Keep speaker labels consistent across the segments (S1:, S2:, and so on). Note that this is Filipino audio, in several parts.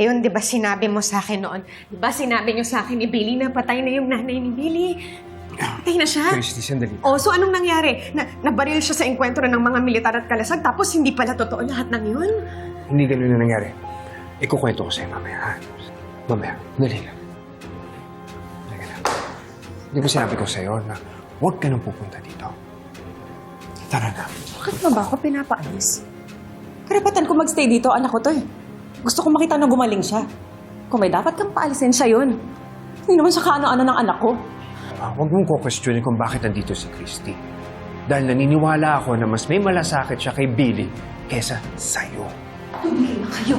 S1: Leon, di ba sinabi mo sa akin noon? Di ba sinabi niyo sa akin ni Billy na patay na yung nanay ni Billy? Patay na siya?
S2: Christy, sandali.
S1: Oh, so anong nangyari? Na, nabaril siya sa enkwentro ng mga militar at kalasag tapos hindi pala totoo lahat ng yun?
S2: Hindi ganun na nangyari. Ikukwento ko sa'yo mamaya, ha? Mamaya, dali lang. Teka lang. Di ba sinabi ko sa'yo na huwag ka nang pupunta dito? Tara na.
S3: Bakit mo ba ako pinapaalis? Karapatan ko magstay dito, anak ko to eh. Gusto ko makita na gumaling siya. Kung may dapat kang paalisin siya yun. Hindi naman siya kaano-ano ng anak ko.
S2: Ah, huwag mong kukwestiyonin kung bakit nandito si Christy. Dahil naniniwala ako na mas may malasakit siya kay Billy kesa sa'yo.
S3: Tumigil na kayo.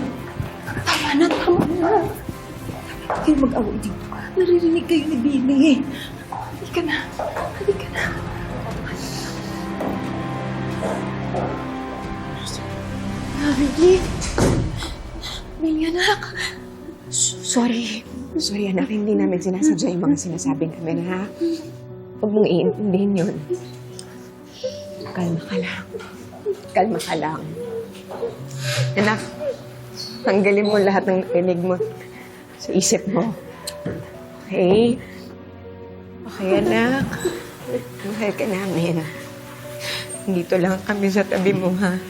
S3: Tama na, tama na. Huwag mag-away dito. Naririnig kayo ni Billy. Halika na. Halika na. Billy. Billy, anak.
S1: Sorry. Sorry, anak. Hindi namin sinasadya yung mga sinasabi namin, ha? Huwag mong iintindihin yun. Kalma ka lang. Kalma ka lang. Anak, tanggalin mo lahat ng narinig mo sa isip mo. Okay? Okay, anak. Mahal ka namin. Dito lang kami sa tabi mo, ha?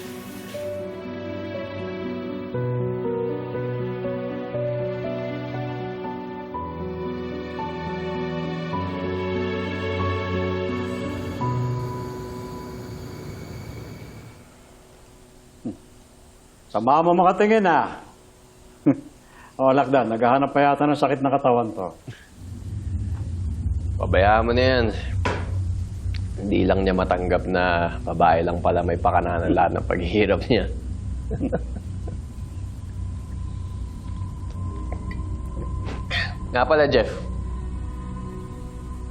S4: Sama mo makatingin ah. o, Lakdan, naghahanap pa yata ng sakit na katawan to.
S5: Pabayaan mo na yan. Hindi lang niya matanggap na babae lang pala may pakananan lahat ng paghihirap niya. Nga pala, Jeff.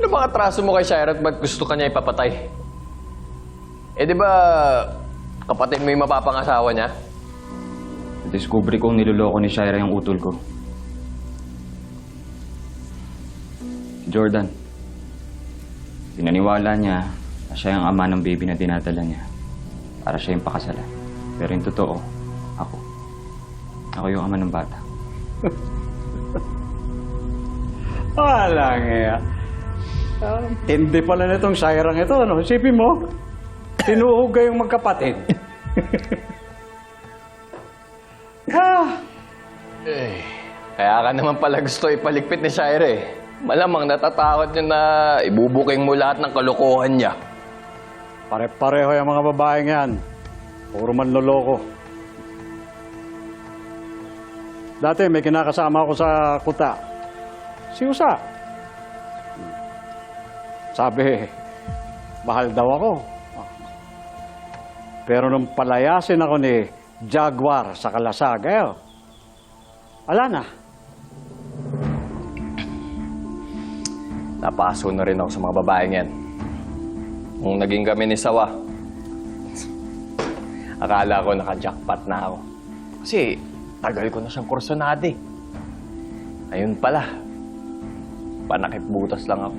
S5: Ano bang atraso mo kay Shira at ba't gusto ka niya ipapatay? Eh, di ba kapatid mo yung mapapangasawa niya?
S6: Discovery kong niloloko ni Shira yung utol ko. Jordan. Pinaniwala niya na siya yung ama ng baby na dinadala niya. Para siya yung pakasalan. Pero yung totoo, ako. Ako yung ama ng bata.
S4: Wala nga. Ah, tindi pala nitong sayrang ito, ano? Isipin mo, tinuhog kayong magkapatid. Ah,
S5: Eh, kaya ka naman pala gusto ipaligpit ni Shira eh. Malamang natatakot niya na ibubuking mo lahat ng kalokohan niya.
S4: pare-pareho yung mga babaeng yan. Puro manloloko. Dati may kinakasama ako sa kuta. Si Usa. Sabi, mahal daw ako. Pero nung palayasin ako ni Jaguar sa Kalasag, eh, wala na.
S5: Napaso na rin ako sa mga babaeng yan. Nung naging kami ni Sawa, akala ko naka-jackpot na ako. Kasi tagal ko na siyang kursonade. Ayun pala, panakip butas lang ako.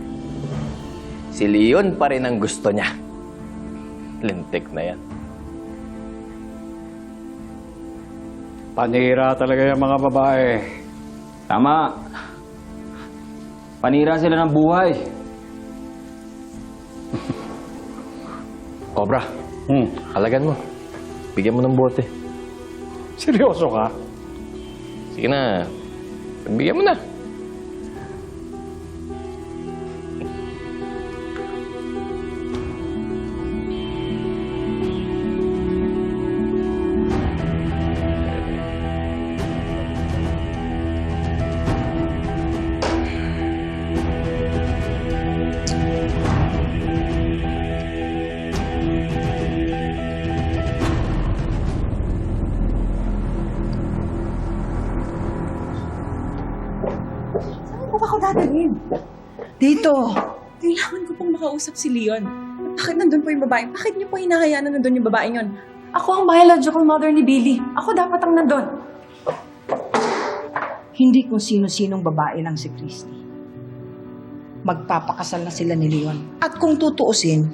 S5: Si Leon pa rin ang gusto niya. Lintik na yan.
S4: Panira talaga yung mga babae.
S6: Tama! Panira sila ng buhay.
S5: Cobra,
S4: Hmm.
S5: halagan mo. Bigyan mo ng bote.
S4: Seryoso ka?
S5: Sige na, bigyan mo na.
S7: Dito.
S3: Kailangan ko pong makausap si Leon. Bakit nandun po yung babae? Bakit niyo po hinahayaan na nandun yung babae yun? Ako ang biological mother ni Billy. Ako dapat ang nandun.
S7: Hindi kung sino-sinong babae lang si Christy. Magpapakasal na sila ni Leon. At kung tutuusin,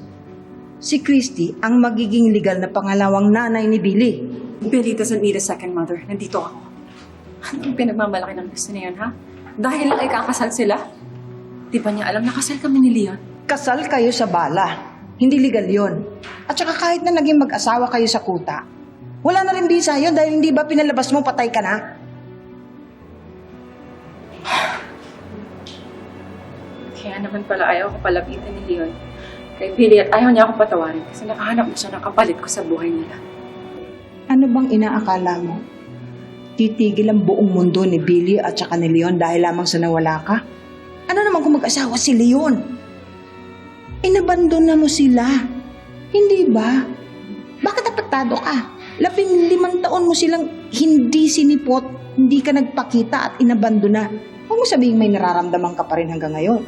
S7: si Christy ang magiging legal na pangalawang nanay ni Billy.
S3: Billy doesn't need a second mother. Nandito ako. Anong pinagmamalaki ng gusto niya yun, ha? Dahil ay kakasal sila? Di ba niya alam na kasal kami ni Leon?
S7: Kasal kayo sa bala. Hindi legal yon. At saka kahit na naging mag-asawa kayo sa kuta, wala na rin bisa yun dahil hindi ba pinalabas mo patay ka na?
S3: Kaya naman pala ayaw ko palapitan ni Leon. Kay Billy at ayaw niya akong patawarin kasi nakahanap na siya ng kapalit ko sa buhay nila.
S7: Ano bang inaakala mo? Titigil ang buong mundo ni Billy at saka ni Leon dahil lamang sa nawala ka? Ano naman kung mag-asawa si Leon? Inabandon na mo sila. Hindi ba? Bakit apektado ka? Labing limang taon mo silang hindi sinipot, hindi ka nagpakita at inabandon na. Huwag mo sabihin may nararamdaman ka pa rin hanggang ngayon.